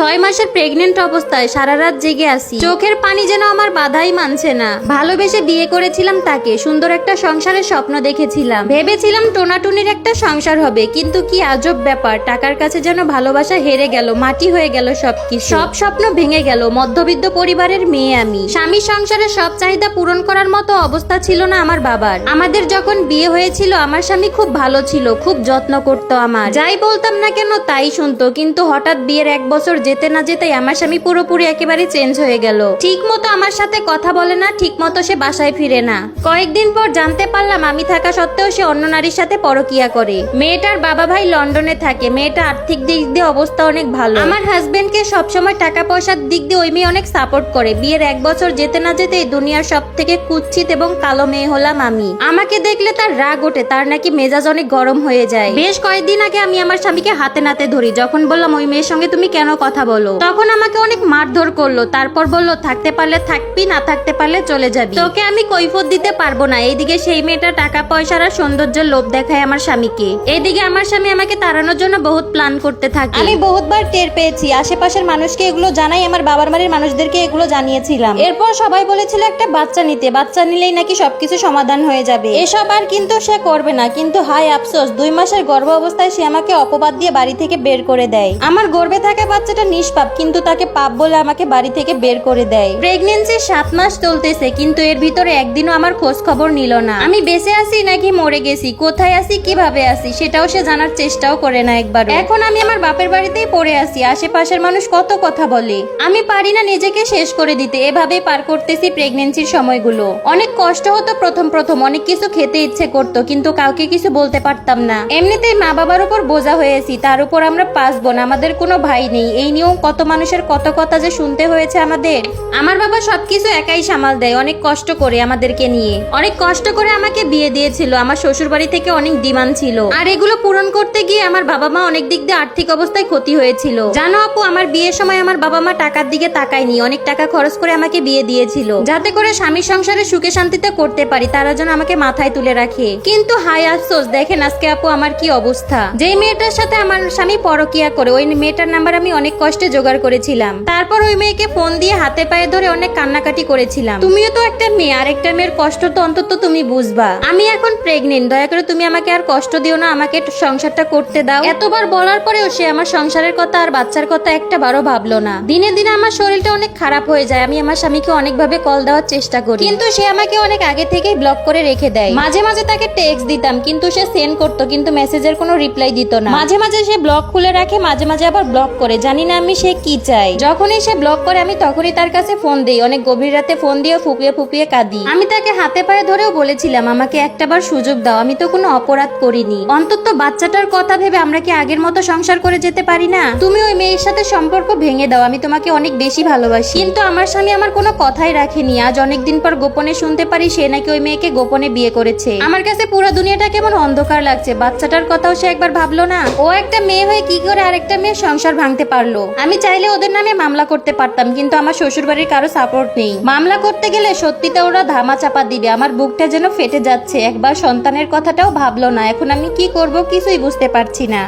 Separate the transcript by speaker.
Speaker 1: ছয় মাসের প্রেগনেন্ট অবস্থায় সারা রাত জেগে আছি। চোখের পানি যেন আমার বাধাই মানছে না। ভালোবেসে বিয়ে করেছিলাম তাকে, সুন্দর একটা সংসারের স্বপ্ন দেখেছিলাম। ভেবেছিলাম টোনাটুনির একটা সংসার হবে, কিন্তু কি আজব ব্যাপার, টাকার কাছে যেন ভালোবাসা হেরে গেল, মাটি হয়ে গেল সবকিছু। সব স্বপ্ন ভেঙে গেল, মধ্যবিত্ত পরিবারের মেয়ে আমি। স্বামী সংসারের সব চাহিদা পূরণ করার মতো অবস্থা ছিল না আমার বাবার। আমাদের যখন বিয়ে হয়েছিল, আমার স্বামী খুব ভালো ছিল, খুব যত্ন করতো আমার। যাই বলতাম না কেন, তাই শুনতো, কিন্তু হঠাৎ বিয়ের এক বছর যেতে না যেতেই আমার স্বামী পুরোপুরি একেবারে চেঞ্জ হয়ে গেল। ঠিক মতো আমার সাথে কথা বলে না ঠিক মতো সে বাসায় ফিরে না। কয়েকদিন পর জানতে পারলাম আমি থাকা সত্ত্বেও সে অন্য নারীর সাথে পরকিয়া করে। মেয়েটার বাবা ভাই লন্ডনে থাকে, মেয়েটা আর্থিক দিক দিয়ে অবস্থা অনেক ভালো। আমার হাজবেন্ডকে সবসময় টাকা পয়সার দিক দিয়ে ওই মেয়ে অনেক সাপোর্ট করে। বিয়ের এক বছর যেতে না যেতেই দুনিয়ার সব থেকে কুৎসিত এবং কালো মেয়ে হলাম আমি। আমাকে দেখলে তার রাগ ওঠে, তার নাকি মেজাজ অনেক গরম হয়ে যায়। বেশ কয়েকদিন আগে আমি আমার স্বামীকে হাতে নাতে ধরি, যখন বললাম, ওই মেয়ের সঙ্গে তুমি কেন কথা বলো। তখন আমাকে অনেক মারধর করল। তারপর বলল, থাকতে পারলে থাকবি, না থাকতে পারলে চলে যাবি। তোকে আমি কৈফত দিতে পারব না। এইদিকে সেই মেয়েটা টাকা পয়সার আর সৌন্দর্যের লোভ দেখায় আমার স্বামীকে। এইদিকে আমার স্বামী আমাকে তাড়ানোর জন্য বহুত প্ল্যান করতে থাকে। আমি বহুতবার টের পেয়েছি। আশেপাশের মানুষকে এগুলো জানাই আমার বাবার বাড়ির মানুষদেরকে এগুলো জানিয়েছিলাম। এরপর সবাই বলেছিল, একটা বাচ্চা নিতে। বাচ্চা নিলেই নাকি সবকিছু সমাধান হয়ে যাবে। এসব আর কিন্তু সে করবে না। কিন্তু হাই আফসোস, দুই মাসের গর্ভ অবস্থায় সে আমাকে অপবাদ দিয়ে বাড়ি থেকে বের করে দেয়। আমার গর্বে থাকা বাচ্চাটা নিষ্পাপ, কিন্তু তাকে পাপ বলে আমাকে বাড়ি থেকে বের করে দেয়। প্রেগনেন্সি সাত মাস চলতেছে, কিন্তু এর ভিতরে একদিনও আমার খোঁজ খবর নিল না। আমি বেঁচে আছি নাকি মরে গেছি, কোথায় আছি, কীভাবে আছি, সেটাও সে জানার চেষ্টাও করে না একবার এখন আমি আমার বাপের বাড়িতেই পড়ে আছি, আশেপাশের মানুষ কত কথা বলে। আমি পারি না নিজেকে শেষ করে দিতে, এভাবেই পার করতেছি প্রেগনেন্সির সময়গুলো। অনেক কষ্ট হতো প্রথম প্রথম। অনেক কিছু খেতে ইচ্ছে করতো, কিন্তু কাউকে কিছু বলতে পারতাম না। এমনিতেই মা বাবার উপর বোঝা হয়েছি, তার উপর আমরা পাঁচ বোন আমাদের কোনো ভাই নেই। এই নিয়েও কত মানুষের কত কথা যে শুনতে হয়েছে আমাদের। আমার বাবা সবকিছু একাই সামাল দেয়, অনেক কষ্ট করে আমাদেরকে নিয়ে। অনেক কষ্ট করে আমাকে বিয়ে দিয়েছিল, আমার শ্বশুর বাড়ি থেকে অনেক ডিমান্ড ছিল। আর এগুলো পূরণ করতে গিয়ে আমার বাবা মা অনেক দিক দিয়ে আর্থিক অবস্থায় ক্ষতি হয়েছিল। জানো আপু, আমার বিয়ের সময় আমার বাবা মা টাকার দিকে তাকায়নি, অনেক টাকা খরচ করে আমাকে বিয়ে দিয়েছিল। যাতে করে স্বামী সংসারে সুখে শান্তিতে করতে পারি, তারা যেন আমাকে মাথায় তুলে রাখে। কিন্তু হাই আফসোস, দেখেন আজকে আপু আমার কি অবস্থা। যেই মেয়েটার সাথে আমার স্বামী পরকিয়া করে, ওই মেয়েটার নাম্বার আমি অনেক কষ্টে জোগাড় করেছিলাম। তারপর ওই মেয়েকে ফোন দিয়ে হাতে পায়ে ধরে অনেক কান্নাকাটি করেছিলাম। তুমিও তো একটা মেয়ে, আর একটা মেয়ের কষ্ট তো অন্তত তুমি বুঝবা। আমি এখন প্রেগনেন্ট দয়া করে তুমি আমাকে আর কষ্ট দিও না, আমাকে সংসারটা করতে দাও। এতবার বলার পরেও সে আমার সংসারের কথা আর বাচ্চার কথা একটা বারো ভাবলো না। দিনে দিনে আমার শরীরটা অনেক খারাপ হয়ে যায়, আমি আমার স্বামীকে অনেকভাবে কল দেওয়ার চেষ্টা করি। কিন্তু সে আমাকে অনেক আগে থেকেই ব্লক করে রেখে দেয়। মাঝে মাঝে তাকে টেক্সট দিতাম, কিন্তু সে সেন্ড করতো, কিন্তু মেসেজের কোনো রিপ্লাই দিত না। মাঝে মাঝে সে ব্লক খুলে রাখে, মাঝে মাঝে আবার ব্লক করে। জানি না আমি সে কি চাই। যখনই সে ব্লক করে, আমি তখনই তার কাছে ফোন দিই। অনেক গভীর রাতে ফোন দিয়ে ফুপিয়ে ফুপিয়ে কাঁদি। আমি তাকে হাতে পায়ে ধরেও বলেছিলাম, আমাকে একটাবার সুযোগ দাও, আমি তো কোনো অপরাধ করিনি। অন্তত বাচ্চাটার কথা ভেবে আমরা কি আগের মতো সংসার করে যেতে পারি না? তুমি ওই মেয়ের সাথে সম্পর্ক ভেঙে দাও, আমি তোমাকে অনেক বেশি ভালোবাসি। কিন্তু আমার স্বামী আমার কোনো কথাই রাখেনি। আজ অনেকদিন পর গোপনে শুনতে পারি সে নাকি ওই মেয়েকে গোপনে বিয়ে করেছে। আমার কাছে পুরো দুনিয়াটা কেমন অন্ধকার লাগছে। বাচ্চাটার কথাও সে একবার ভাবলো না। ও একটা মেয়ে হয়ে কি করে আরেকটা মেয়ে সংসার ভাঙতে পারল? আমি চাইলে ওদের নামে মামলা করতে পারতাম, কিন্তু আমার শ্বশুর বাড়ির কারও সাপোর্ট নেই। মামলা করতে গেলে সত্যিতে ওরা ধামা চাপা দিবে। আমার বুকটা যেন ফেটে যাচ্ছে। একবার সন্তানের কথাটাও ভাবলো না। এখন আমি কি করব কিছুই বুঝতে পারছি না।